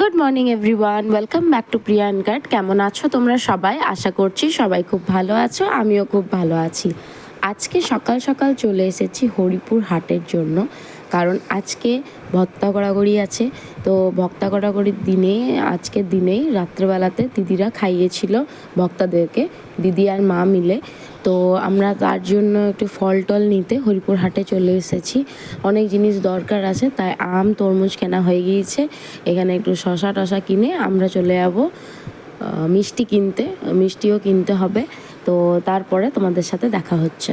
Good morning everyone welcome back to Priyan guard কেমন আছো তোমরা সবাই? আশা করছি সবাই খুব ভালো আছো, আমিও খুব ভালো আছি। আজকে সকাল সকাল চলে এসেছি হরিপুর হাটের জন্য। কারণ আজকে ভক্তা গড়াগড়ি আছে। তো ভক্তা গড়াগড়ির দিনে, আজকের দিনেই রাত্রেবেলাতে দিদিরা খাইয়েছিল ভক্তাদেরকে, দিদি আর মা মিলে। তো আমরা তার জন্য একটু ফল টল নিতে হরিপুর হাটে চলে এসেছি। অনেক জিনিস দরকার আছে, তাই আম, তরমুজ কেনা হয়ে গিয়েছে। এখানে একটু শশা টশা কিনে আমরা চলে যাব মিষ্টি কিনতে, মিষ্টিও কিনতে হবে। তো তারপরে তোমাদের সাথে দেখা হচ্ছে।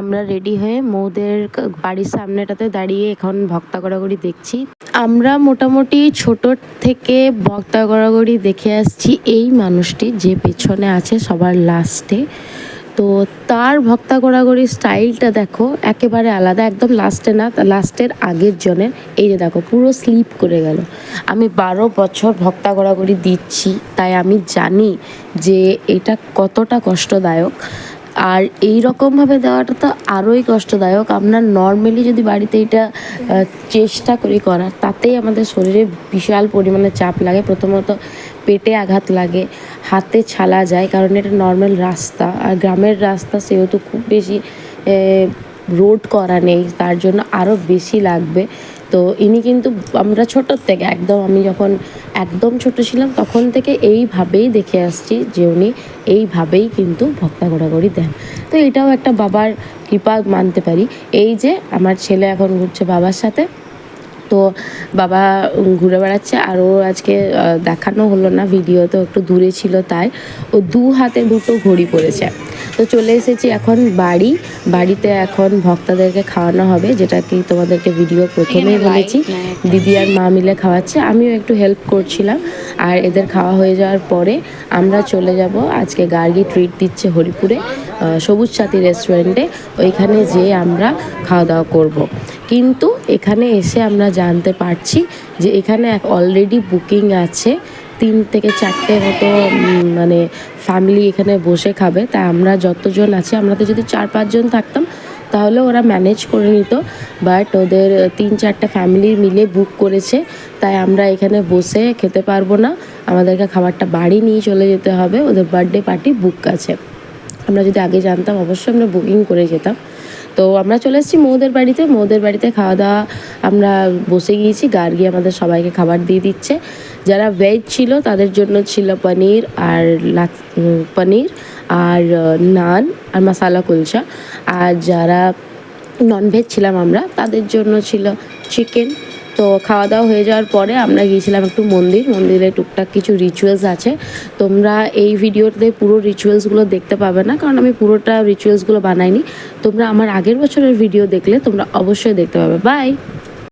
আমরা রেডি হয়ে মৌদের বাড়ির সামনেটাতে দাঁড়িয়ে এখন ভক্তা গড়াগড়ি দেখছি। আমরা মোটামুটি ছোট থেকে ভক্তা গড়াগড়ি দেখে আসছি এই মানুষটি যে পেছনে আছে সবার লাস্টে। তো তার ভক্তা গড়াগড়ির স্টাইলটা দেখো, একেবারে আলাদা, একদম লাস্টে না, লাস্টের আগের জনের। এই যে দেখো, পুরো স্লিপ করে গেল। আমি বারো বছর ভক্তা গড়াগড়ি দিচ্ছি, তাই আমি জানি যে এটা কতটা কষ্টদায়ক। আর এই রকমভাবে দেওয়াটা তো আরোই কষ্টদায়ক। আমরা নর্মালি যদি বাড়িতে এটা চেষ্টা করি করার, তাতেই আমাদের শরীরে বিশাল পরিমাণে চাপ লাগে। প্রথমত পেটে আঘাত লাগে, হাতে ছালা যায়, কারণ এটা নর্মাল রাস্তা। আর গ্রামের রাস্তা সেহেতু খুব বেশি রোড করা নেই, তার জন্য আরও বেশি লাগবে। তো ইনি কিন্তু আমরা ছোটোর থেকে, একদম আমি যখন একদম ছোট ছিলাম, তখন থেকে এইভাবেই দেখে আসছি যে উনি এইভাবেই কিন্তু ভক্তা ঘোরাঘুরি দেন। তো এটাও একটা বাবার কৃপা মানতে পারি। এই যে আমার ছেলে এখন ঘুরছে বাবার সাথে। তো বাবা ঘুরে বেড়াচ্ছে আর ও আজকে দেখানো হলো না ভিডিও তো একটু দূরে ছিল তাই। ও দু হাতে দুটো ঘড়ি পড়েছে তো চলে এসেছি এখন বাড়ি। বাড়িতে এখন ভক্তাদেরকে খাওয়ানো হবে যেটা কি তোমাদেরকে ভিডিও প্রথমেই বলেছি। দিদি আর মা মিলে খাওয়াচ্ছে। আমিও একটু হেল্প করছিলাম আর এদের খাওয়া হয়ে যাওয়ার পরে আমরা চলে যাব আজকে গার্গি ট্রিট দিচ্ছে হরিপুরে সবুজ সাথী রেস্টুরেন্টে ওইখানে যেয়ে আমরা খাওয়া দাওয়া করব। কিন্তু এখানে এসে আমরা জানতে পারছি যে এখানে এক অলরেডি বুকিং আছে। তিন থেকে চারটে মতো মানে ফ্যামিলি এখানে বসে খাবে। তাই আমরা যতজন আছি আমরা তো যদি চার পাঁচজন থাকতাম, তাহলে ওরা ম্যানেজ করে নিত। বাট ওদের তিন চারটে ফ্যামিলি মিলে বুক করেছে। তাই আমরা এখানে বসে খেতে পারব না। আমাদেরকে খাবারটা বাড়ি নিয়ে চলে যেতে হবে। ওদের বার্থডে পার্টি বুক আছে। আমরা যদি আগে জানতাম, অবশ্যই আমরা বুকিং করে যেতাম। তো আমরা চলে এসেছি মৌদের বাড়িতে। মৌদের বাড়িতে খাওয়া দাওয়া আমরা বসে গিয়েছি। গার্গি আমাদের সবাইকে খাবার দিয়ে দিচ্ছে। যারা ভেজ ছিল তাদের জন্য ছিল পনির আর পনির আর নান আর মশালা কুলচা। আর যারা ননভেজ ছিলাম আমরা, তাদের জন্য ছিল চিকেন তো খাওয়া দাওয়া হয়ে যাওয়ার পরে আমরা গিয়েছিলাম একটু মন্দির। মন্দিরে টুকটাক কিছু রিচুয়ালস আছে। তোমরা এই ভিডিওতে পুরো রিচুয়ালসগুলো দেখতে পাবে না, কারণ আমি পুরোটা রিচুয়ালসগুলো বানাইনি। তোমরা আমার আগের বছরের ভিডিও দেখলে তোমরা অবশ্যই দেখতে পাবে। বাই